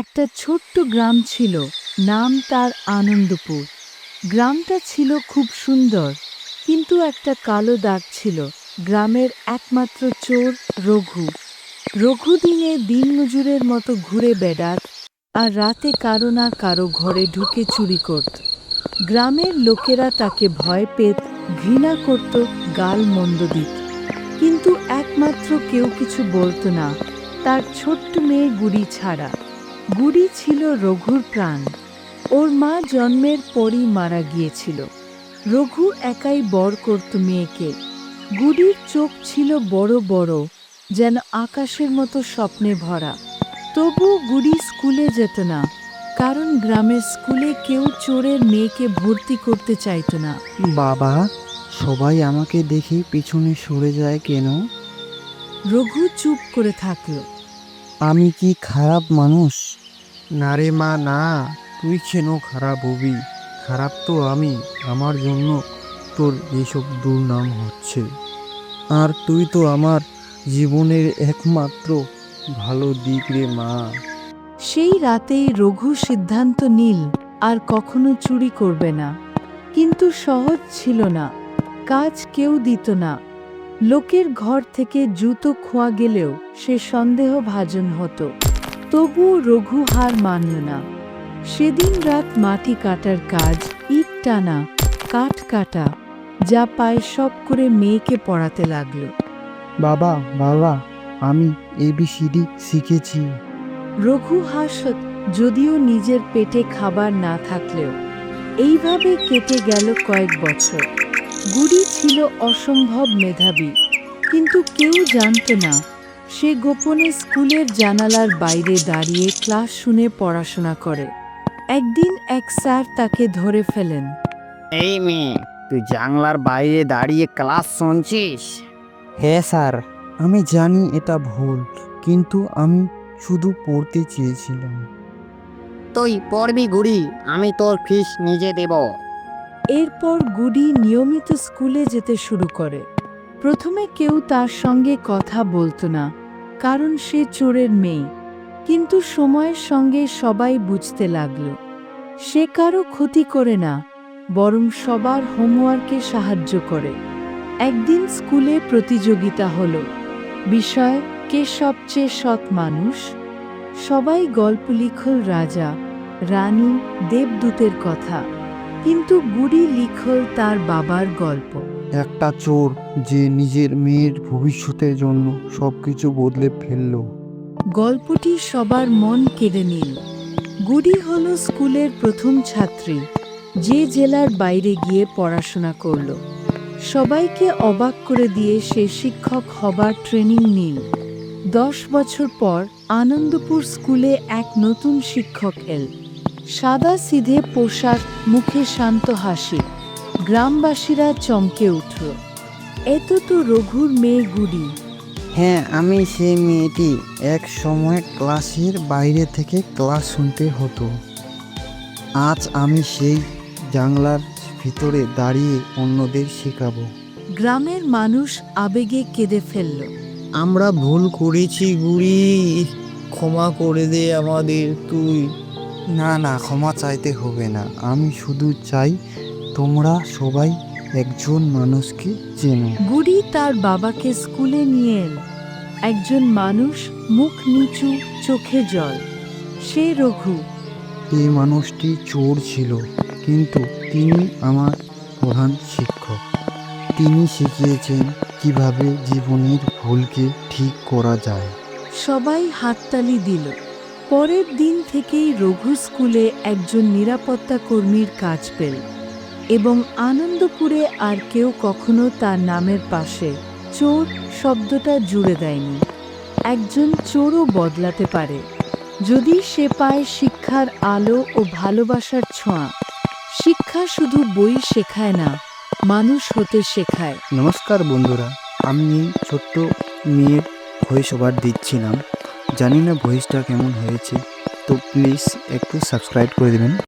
একটা ছোট্ট গ্রাম ছিল, নাম তার আনন্দপুর। গ্রামটা ছিল খুব সুন্দর, কিন্তু একটা কালো দাগ ছিল, গ্রামের একমাত্র চোর রঘু। রঘু দিনে দিনমজুরের মতো ঘুরে বেড়াত, আর রাতে কারও না কারও ঘরে ঢুকে চুরি করত। গ্রামের লোকেরা তাকে ভয় পেত, ঘৃণা করত, গাল মন্দ দিত। কিন্তু একমাত্র কেউ কিছু বলতো না, তার ছোট্ট মেয়ে গুড়ি ছাড়া। গুড়ি ছিল রঘুর প্রাণ। ওর মা জন্মের পরই মারা গিয়েছিল। রঘু একাই বর করত মেয়েকে। গুড়ির চোখ ছিল বড় বড় যেন আকাশের মতো স্বপ্নে ভরা। তবু গুড়ি স্কুলে যেত না কারণ গ্রামের স্কুলে কেউ চোরের মেয়েকে ভর্তি করতে চাইতো না। বাবা সবাই আমাকে দেখে পিছনে সরে যায় কেন? রঘু চুপ করে থাকল। আমি কি খারাপ মানুষ? না রে মা না। তুই কেন খারাপ হবি? খারাপ তো আমি। আমার জন্য তোর এইসব দুর্নাম হচ্ছে। আর তুই তো আমার জীবনের একমাত্র ভালো দিক রে মা। সেই রাতেই রঘু সিদ্ধান্ত নীল আর কখনো চুরি করবে না। কিন্তু সহজ ছিল না। কাজ কেউ দিত না। লোকের ঘর থেকে জুতো খোয়া গেলেও সে সন্দেহ ভাজন হতো। তবুও রঘু হার মানল না। সেদিন রাত মাটি কাটার কাজ ইট টানা কাঠ কাটা যা পায় সব করে মেয়েকে পড়াতে লাগল। বাবা বাবা আমি এবিসিডি শিখেছি। রঘু হাসত যদিও নিজের পেটে খাবার না থাকলেও। এইভাবে কেটে গেল কয়েক বছর। গুড়ি ছিল অসম্ভব মেধাবী। কিন্তু কেউ জানত না সে গোপনে স্কুলের জানালার বাইরে দাঁড়িয়ে ক্লাস শুনে পড়াশোনা করে। একদিন এক স্যার তাকে ধরে ফেলেন। এই মেয়ে তুই জানলার বাইরে দাঁড়িয়ে ক্লাস শুনছিস? হ্যাঁ স্যার আমি জানি এটা ভুল কিন্তু আমি শুধু পড়তে চেয়েছিলাম। তুই পড়বি গুড়ি আমি তোর ফিস নিজে দেব। এরপর গুডি নিয়মিত স্কুলে যেতে শুরু করে। প্রথমে কেউ তার সঙ্গে কথা বলতো না, কারণ সে চোরের মেয়ে। কিন্তু সময়ের সঙ্গে সবাই বুঝতে লাগল, সে কারও ক্ষতি করে না, বরং সবার হোমওয়ার্কে সাহায্য করে। একদিন স্কুলে প্রতিযোগিতা হল, বিষয়, কে সবচেয়ে সৎ মানুষ? সবাই গল্প লিখল রাজা, রানী, দেবদূতের কথা। কিন্তু গুড়ি লিখল তার বাবার গল্প। একটা চোর যে নিজের মেয়ের ভবিষ্যতের জন্য সবকিছু বদলে ফেলল। গল্পটি সবার মন কেড়ে নিল। গুড়ি হল স্কুলের প্রথম ছাত্রী যে জেলার বাইরে গিয়ে পড়াশোনা করল। সবাইকে অবাক করে দিয়ে সে শিক্ষক হবার ট্রেনিং নিল। দশ বছর পর আনন্দপুর স্কুলে এক নতুন শিক্ষক এল। সাদা সিধে পোশাক মুখে শান্ত হাসি। গ্রামবাসীরা চমকে উঠল। এত তো রঘুর মেয়ে গুড়ি। হ্যাঁ আমি সেই মেয়েটি। এক সময় ক্লাসের বাইরে থেকে ক্লাস শুনতে হতো। আজ আমি সেই জানলার ভিতরে দাঁড়িয়ে অন্যদের শেখাবো। গ্রামের মানুষ আবেগে কেঁদে ফেলল। আমরা ভুল করেছি গুড়ি। ক্ষমা করে দে আমাদের তুই। না না ক্ষমা চাইতে হবে না। আমি শুধু চাই তোমরা সবাই একজন মানুষকে চেনো। বুড়ি তার বাবাকে স্কুলে নিয়ে এল। একজন মানুষ মুখ নিচু চোখে জল। সে রঘু। এই মানুষটি চোর ছিল কিন্তু তিনি আমার প্রধান শিক্ষক। তিনি শিখিয়েছেন কীভাবে জীবনের ভুলকে ঠিক করা যায়। সবাই হাততালি দিল। পরের দিন থেকেই রঘু স্কুলে একজন নিরাপত্তা কর্মীর কাজ পেল এবং আনন্দপুরে আর কেউ কখনো তার নামের পাশে চোর শব্দটা জুড়ে দেয়নি। একজন চোরও বদলাতে পারে। যদি সে পায় শিক্ষার আলো ও ভালোবাসার ছোঁয়া, শিক্ষা শুধু বই শেখায় না, মানুষ হতে শেখায়। নমস্কার বন্ধুরা, আমি ছোট্ট মেয়ের ভয়েস ওভার দিচ্ছিলাম। জানি না ভয়েসটা কেমন হয়েছে তো প্লিজ একটু সাবস্ক্রাইব করে দেবেন।